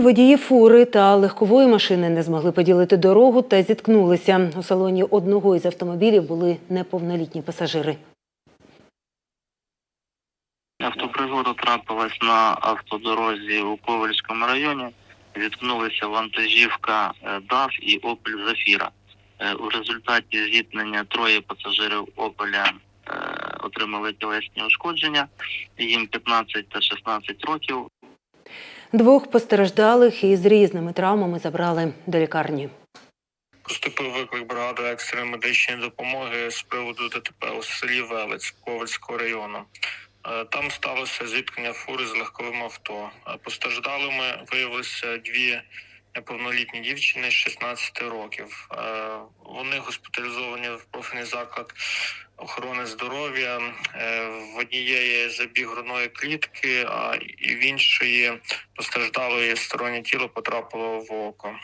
Водії фури та легкової машини не змогли поділити дорогу та зіткнулися. У салоні одного із автомобілів були неповнолітні пасажири. Автопригода трапилась на автодорозі у Ковальському районі. Зіткнулися вантажівка е, ДАФ і Опель Зафіра. Е, У результаті зіткнення троє пасажирів Опеля е, отримали тілесні ушкодження. Їм 15 та 16 років. Двох постраждалих із різними травмами забрали до лікарні. Поступив виклик бригади екстреної медичної допомоги з приводу ДТП у селі Велець Ковальського району. Е, Там сталося зіткнення фури з легковим авто. Е, Постраждалими виявилися дві неповнолітні дівчини 16 років. Е, Вони госпіталізовані в профільний заклад охорони здоров'я. Е, В однієї забіг грудної клітки, а в іншої постраждалої стороннє тіло потрапило в око.